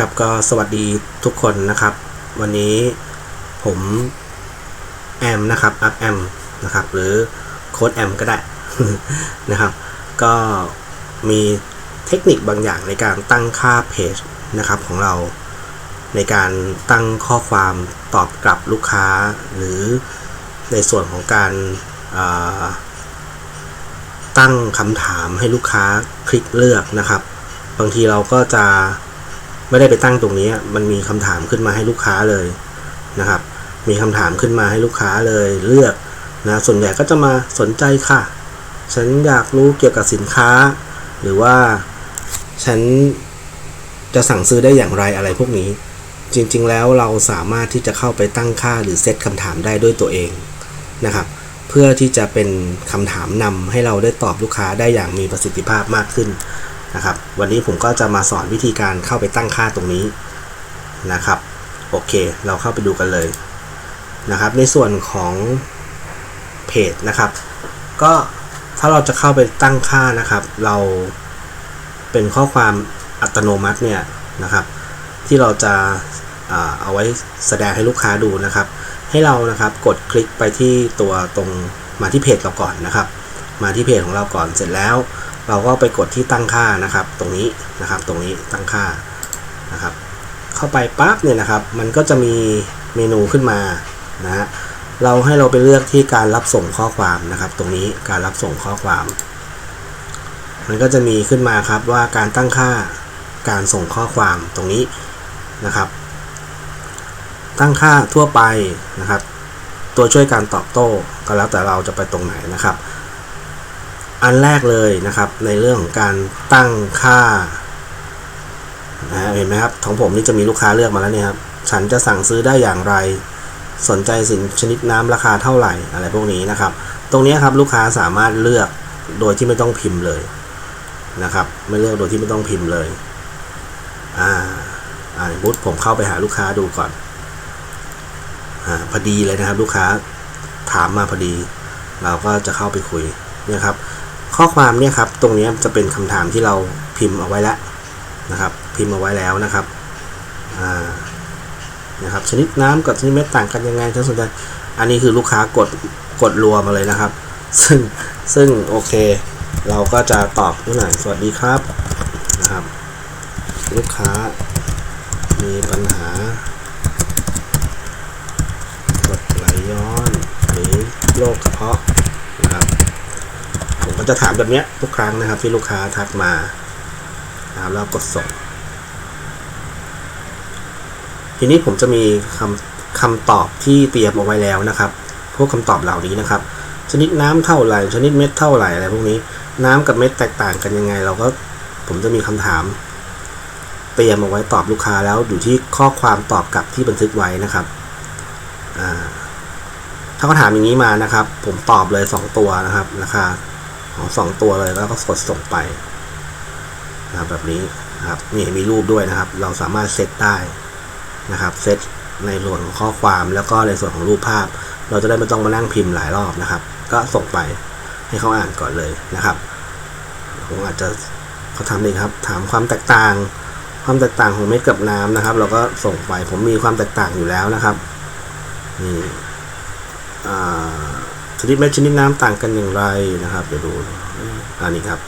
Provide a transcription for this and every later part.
ครับก็สวัสดีทุกคนนะครับ วันนี้ผมแอมนะครับอัพแอมนะครับหรือโค้ดแอมก็ได้นะครับ ก็มีเทคนิคบางอย่างในการตั้งค่าเพจนะครับของเราในการตั้งข้อความตอบกลับลูกค้า หรือในส่วนของการาตั้งคำถามให้ลูกค้าคลิกเลือกนะครับ บางทีเราก็จะ ไม่ได้ไปตั้งตรงนี้มันมีคำถามขึ้นมาให้ลูกค้าเลยนะครับ มีคำถามขึ้นมาให้ลูกค้าเลยเลือกนะส่วนใหญ่ก็จะมาสนใจค่ะ ฉันอยากรู้เกี่ยวกับสินค้า หรือว่าฉันจะสั่งซื้อได้อย่างไรอะไรพวกนี้ จริงๆแล้วเราสามารถที่จะเข้าไปตั้งค่าหรือเซตคำถามได้ด้วยตัวเองนะครับ เพื่อที่จะเป็นคำถามนำให้เราได้ตอบลูกค้าได้อย่างมีประสิทธิภาพมากขึ้น นะครับ วันนี้ผมก็จะมาสอนวิธีการเข้าไปตั้งค่าตรงนี้นะครับ โอเค เราเข้าไปดูกันเลยนะครับ ในส่วนของเพจนะครับ ก็ถ้าเราจะเข้าไปตั้งค่านะครับ เราเป็นข้อความอัตโนมัติเนี่ยนะครับ ที่เราจะเอาไว้แสดงให้ลูกค้าดูนะครับ ให้เรานะครับกดคลิกไปที่ตัวตรงมาที่เพจเราก่อนนะครับ มาที่เพจของเราก่อนเสร็จแล้ว เราก็ไปกดที่ตั้งค่านะครับ ตรงนี้นะครับ ตรงนี้ตั้งค่านะครับ เข้าไปปั๊บเนี่ยนะครับ มันก็จะมีเมนูขึ้นมานะฮะเราให้เราไปเลือกที่การรับส่งข้อความนะครับ ตรงนี้การรับส่งข้อความ มันก็จะมีขึ้นมาครับว่าการตั้งค่าการส่งข้อความตรงนี้นะครับ ตั้งค่าทั่วไปนะครับ ตัวช่วยการตอบโต้ก็แล้วแต่เราจะไปตรงไหนนะครับ อันแรกเลยนะครับ ในเรื่องของการตั้งค่านะเห็นไหมครับของผมนี่จะมีลูกค้าเลือกมาแล้วเนี่ยครับฉันจะสั่งซื้อได้อย่างไร สนใจสินชนิดน้ำราคาเท่าไหร่อะไรพวกนี้นะครับ ตรงนี้ครับลูกค้าสามารถเลือกโดยที่ไม่ต้องพิมพ์เลยนะครับ ไม่เลือกโดยที่ไม่ต้องพิมพ์เลยอ่าอ่าบุตผมเข้าไปหาลูกค้าดูก่อนอ่าพอดีเลยนะครับ ลูกค้าถามมาพอดี เราก็จะเข้าไปคุยเนี่ยครับ ข้อความเนี่ยครับตรงนี้จะเป็นคำถามที่เราพิมพ์เอาไว้แล้วนะครับ พิมพ์เอาไว้แล้วนะครับนะครับชนิดน้ำกับชนิดเม็ดต่างกันยังไงถ้าสนใจอันนี้คือลูกค้ากดกดรัวมาเลยนะครับ ซึ่งซึ่งโอเค เราก็จะตอบนิดหน่อยสวัสดีครับนะครับ ลูกค้ามีปัญหากดไหลย้อนหรือโรคกระเพาะ ผมจะถามแบบนี้ทุกครั้งนะครับ ที่ลูกค้าทักมานะครับแล้วกดส่ง ทีนี้ผมจะมีคำคำตอบที่เตรียมเอาไว้แล้วนะครับ พวกคำตอบเหล่านี้นะครับ ชนิดน้ำเท่าไหร่ ชนิดเม็ดเท่าไหร่อะไรพวกนี้ น้ำกับเม็ดแตกต่างกันยังไง เราก็ผมจะมีคำถาม เตรียมเอาไว้ตอบลูกค้าแล้วอยู่ที่ข้อความตอบกลับที่บันทึกไว้นะครับถ้าเขาถามอย่างนี้มานะครับ ผมตอบเลย 2 ตัวนะครับราคา ของสองตัวเลยแล้วก็กดส่งไปนะครับแบบนี้นะครับนี่มีรูปด้วยนะครับ เราสามารถเซตได้นะครับเซตในส่วนของข้อความแล้วก็ในส่วนของรูปภาพ เราจะได้ไม่ต้องมานั่งพิมพ์หลายรอบนะครับ ก็ส่งไปให้เขาอ่านก่อนเลยนะครับผมอาจจะเขาทำเลยครับ ถามความแตกต่าง ความแตกต่างของเม็ดกับน้ำนะครับ เราก็ส่งไปผมมีความแตกต่างอยู่แล้วนะครับนี่อ่า นิดเม็ดชนิดน้ำต่างกันอย่างไรนะครับ เดี๋ยวดูอันนี้ครับ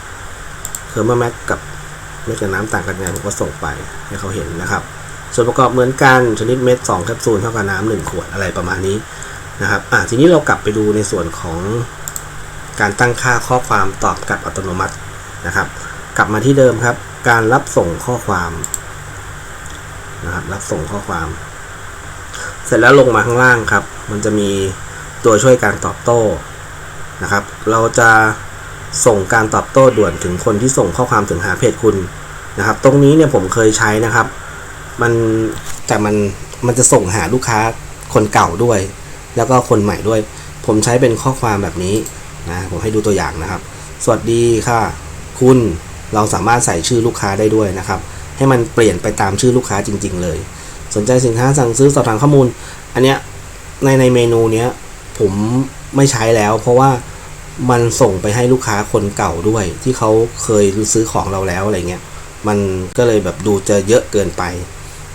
เคอร์มาแม็กกับเม็ดกับน้ำต่างกันยังไงผมก็ส่งไปให้เขาเห็นนะครับ ส่วนประกอบเหมือนกันชนิดเม็ด2แคปซูลเท่ากับน้ำหนึ่งขวดอะไรประมาณนี้นะครับอ่าทีนี้เรากลับไปดูในส่วนของการตั้งค่าข้อความตอบกลับอัตโนมัตินะครับ กลับมาที่เดิมครับ การรับส่งข้อความนะครับรับส่งข้อความ เสร็จแล้วลงมาข้างล่างครับ มันจะมี ตัวช่วยการตอบโต้นะครับ เราจะส่งการตอบโต้ด่วนถึงคนที่ส่งข้อความถึงหาเพจคุณนะครับ ตรงนี้เนี่ยผมเคยใช้นะครับ มันแต่มันมันจะส่งหาลูกค้าคนเก่าด้วย แล้วก็คนใหม่ด้วย ผมใช้เป็นข้อความแบบนี้นะผมให้ดูตัวอย่างนะครับ สวัสดีค่ะ คุณเราสามารถใส่ชื่อลูกค้าได้ด้วยนะครับ ให้มันเปลี่ยนไปตามชื่อลูกค้าจริง ๆ เลย สนใจสินค้าสั่งซื้อสอบถามข้อมูล อันเนี้ยในในเมนูเนี้ย ผมไม่ใช้แล้ว เพราะว่ามันส่งไปให้ลูกค้าคนเก่าด้วย ที่เขาเคยซื้อของเราแล้วอะไรเงี้ยมันก็เลยแบบดูจะเยอะเกินไป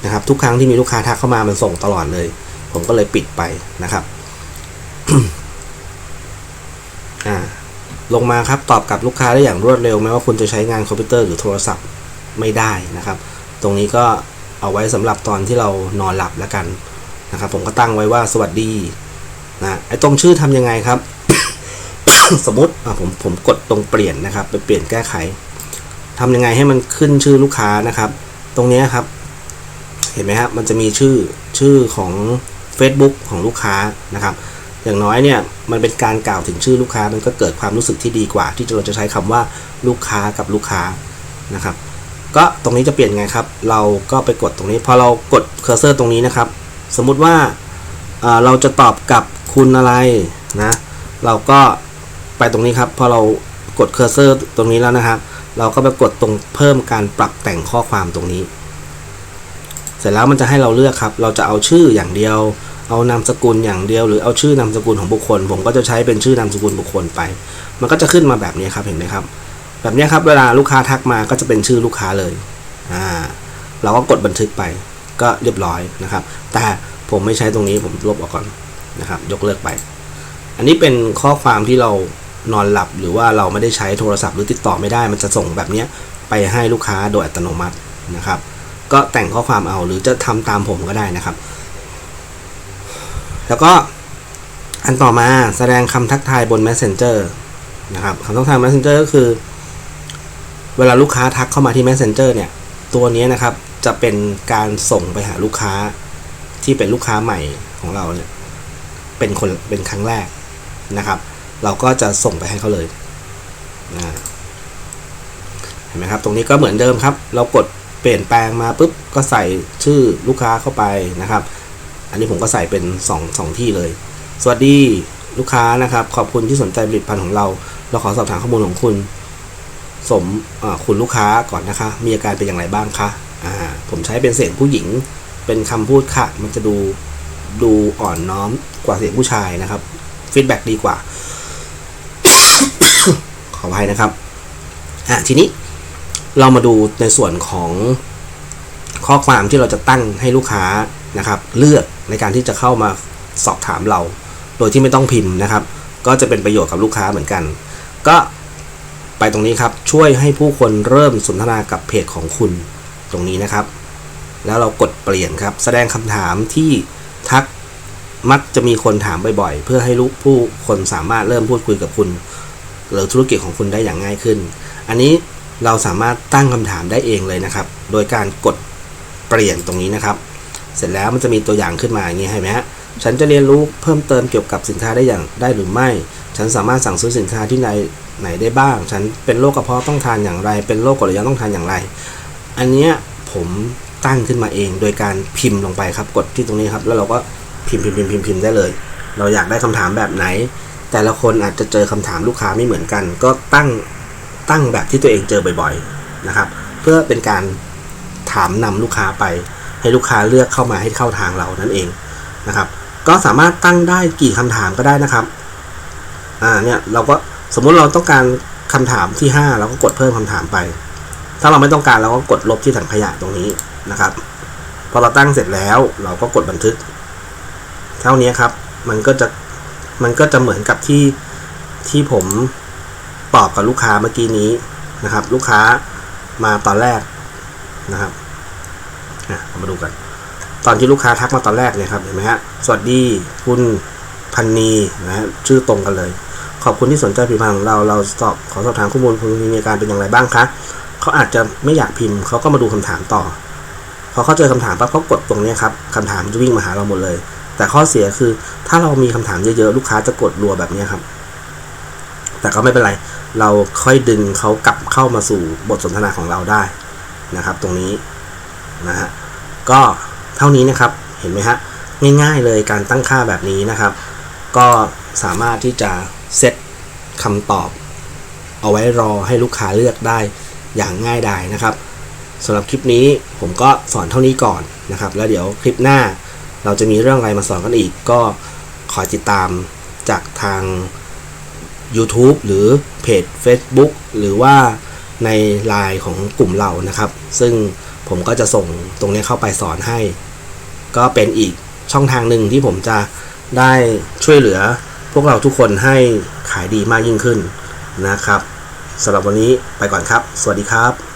นะครับ ทุกครั้งที่มีลูกค้าทักเข้ามามันส่งตลอดเลย ผมก็เลยปิดไปนะครับอ่าลงมาครับตอบกับลูกค้าได้อย่างรวดเร็วแม้ว่าคุณจะใช้งานคอมพิวเตอร์หรือโทรศัพท์ไม่ได้นะครับ ตรงนี้ก็เอาไว้สำหรับตอนที่เรานอนหลับแล้วกันนะครับ ผมก็ตั้งไว้ว่าสวัสดี นะไอ้ตรงชื่อทำยังไงครับ สมมติอะผมผมกดตรงเปลี่ยนนะครับ ไปเปลี่ยนแก้ไขทำยังไงให้มันขึ้นชื่อลูกค้านะครับ ตรงนี้ครับ เห็นไหมครับมันจะมีชื่อชื่อของ Facebook ของลูกค้านะครับ อย่างน้อยเนี่ยมันเป็นการกล่าวถึงชื่อลูกค้ามันก็เกิดความรู้สึกที่ดีกว่า ที่เราจะใช้คำว่าลูกค้ากับลูกค้านะครับ ก็ตรงนี้จะเปลี่ยนไงครับ เราก็ไปกดตรงนี้พอเรากดเคอร์เซอร์ตรงนี้นะครับ สมมุติว่าเราจะตอบกับ คุณอะไรนะ เราก็ไปตรงนี้ครับ พอเรากดเคอร์เซอร์ตรงนี้แล้วนะครับ เราก็ไปกดตรงเพิ่มการปรับแต่งข้อความตรงนี้ เสร็จแล้วมันจะให้เราเลือกครับ เราจะเอาชื่ออย่างเดียว เอานามสกุลอย่างเดียว หรือเอาชื่อนามสกุลของบุคคล ผมก็จะใช้เป็นชื่อนามสกุลบุคคลไป มันก็จะขึ้นมาแบบนี้ครับ เห็นไหมครับ แบบนี้ครับเวลาลูกค้าทักมาก็จะเป็นชื่อลูกค้าเลย อ่า เราก็กดบันทึกไป ก็เรียบร้อยนะครับ แต่ผมไม่ใช้ตรงนี้ผมลบออกก่อน นะครับ ยกเลิกไป อันนี้เป็นข้อความที่เรานอนหลับหรือว่าเราไม่ได้ใช้โทรศัพท์หรือติดต่อไม่ได้ มันจะส่งแบบนี้ไปให้ลูกค้าโดยอัตโนมัตินะครับ ก็แต่งข้อความเอาหรือจะทำตามผมก็ได้นะครับ แล้วก็อันต่อมาแสดงคำทักทายบน Messenger นะครับคำทักทาย Messenger ก็คือ เวลาลูกค้าทักเข้ามาที่ Messenger เนี่ย ตัวนี้นะครับจะเป็นการส่งไปหาลูกค้าที่เป็นลูกค้าใหม่ของเราเนี่ย เป็นคนเป็นครั้งแรกนะครับ เราก็จะส่งไปให้เขาเลยนะเห็นไหมครับ ตรงนี้ก็เหมือนเดิมครับ เรากดเปลี่ยนแปลงมาปุ๊บก็ใส่ชื่อลูกค้าเข้าไปนะครับ อันนี้ผมก็ใส่เป็น2 2ที่เลย สวัสดีลูกค้านะครับ ขอบคุณที่สนใจผลิตภัณฑ์ของเรา เราขอสอบถามข้อมูลของคุณ สมคุณลูกค้าก่อนนะคะ มีอาการเป็นอย่างไรบ้างคะ อ่า ผมใช้เป็นเสียงผู้หญิง เป็นคำพูดค่ะ มันจะดู ดูอ่อนน้อมกว่าเสียงผู้ชายนะครับฟีดแบ็ดีกว่า ขออภัยนะครับอะทีนี้เรามาดูในส่วนของข้อความที่เราจะตั้งให้ลูกค้านะครับ เลือกในการที่จะเข้ามาสอบถามเรา โดยที่ไม่ต้องพิมพ์นะครับ ก็จะเป็นประโยชน์กับลูกค้าเหมือนกัน ก็ไปตรงนี้ครับช่วยให้ผู้คนเริ่มสนทนากับเพจของคุณตรงนี้นะครับ แล้วเรากดเปลี่ยนครับ แสดงคำถามที่ มักจะมีคนถามบ่อยๆ เพื่อให้ลูกผู้คนสามารถเริ่มพูดคุยกับคุณ หรือธุรกิจของคุณได้อย่างง่ายขึ้น อันนี้เราสามารถตั้งคำถามได้เองเลยนะครับ โดยการกดเปลี่ยนตรงนี้นะครับ เสร็จแล้วมันจะมีตัวอย่างขึ้นมาอย่างนี้เห็นไหมฮะฉันจะเรียนรู้เพิ่มเติมเกี่ยวกับสินค้าได้อย่างได้หรือไม่ ฉันสามารถสั่งซื้อสินค้าที่ไหนไหนได้บ้าง ฉันเป็นโรคกระเพาะต้องทานอย่างไร เป็นโรคกรดไหลย้อนต้องทานอย่างไร อันเนี้ยผมตั้งขึ้นมาเองโดยการพิมพ์ลงไปครับ กดที่ตรงนี้ครับ แล้วเราก็ พิมพ์พิมพ์พิมพ์พิมพ์พิมพ์ได้เลย เราอยากได้คำถามแบบไหน แต่ละคนอาจจะเจอคำถามลูกค้าไม่เหมือนกัน ก็ตั้งตั้งแบบที่ตัวเองเจอบ่อยๆนะครับ เพื่อเป็นการถามนำลูกค้าไป ให้ลูกค้าเลือกเข้ามาให้เข้าทางเรานั่นเองนะครับ ก็สามารถตั้งได้กี่คำถามก็ได้นะครับอ่าเนี่ยเราก็สมมุติเราต้องการคำถามที่ 5 เราก็กดเพิ่มคำถามไป ถ้าเราไม่ต้องการเราก็กดลบที่ถังขยะตรงนี้นะครับ พอเราตั้งเสร็จแล้วเราก็กดบันทึก เท่านี้ครับ มันก็จะมันก็จะเหมือนกับที่ที่ผมตอบกับลูกค้าเมื่อกี้นี้นะครับ ลูกค้ามาตอนแรกนะครับอะมาดูกัน ตอนที่ลูกค้าทักมาตอนแรกเนี่ยครับเห็นไหมฮะสวัสดีคุณพันนีนะฮะชื่อตรงกันเลย ขอบคุณที่สนใจผลิตภัณฑ์ของเราเราสอบขอสอบถามข้อมูลคุณมีอาการเป็นอย่างไรบ้างคะเขาอาจจะไม่อยากพิมพ์เขาก็มาดูคำถามต่อพอเขาเจอคำถามปั๊บเขากดตรงนี้ครับคำถามจะวิ่งมาหาเราหมดเลย แต่ข้อเสียคือ ถ้าเรามีคำถามเยอะๆ ลูกค้าจะกดรัวแบบนี้ครับ แต่ก็ไม่เป็นไร เราค่อยดึงเขากลับเข้ามาสู่บทสนทนาของเราได้นะครับ ตรงนี้นะฮะก็เท่านี้นะครับเห็นไหมฮะง่ายๆเลยการตั้งค่าแบบนี้นะครับ ก็สามารถที่จะเซตคำตอบ เอาไว้รอให้ลูกค้าเลือกได้อย่างง่ายดายนะครับสำหรับคลิปนี้ผมก็สอนเท่านี้ก่อนนะครับ แล้วเดี๋ยวคลิปหน้า เราจะมีเรื่องอะไรมาสอนกันอีก ก็ขอติดตามจากทาง YouTube หรือเพจ Facebook หรือว่าในไลน์ของกลุ่มเรานะครับ ซึ่งผผมก็จะส่งตรงนี้เข้าไปสอนให้ ก็เป็นอีกช่องทางหนึ่งที่ผมจะได้ช่วยเหลือพวกเราทุกคนให้ขายดีมากยิ่งขึ้นนะครับสำหรับวันนี้ไปก่อนครับ สวัสดีครับ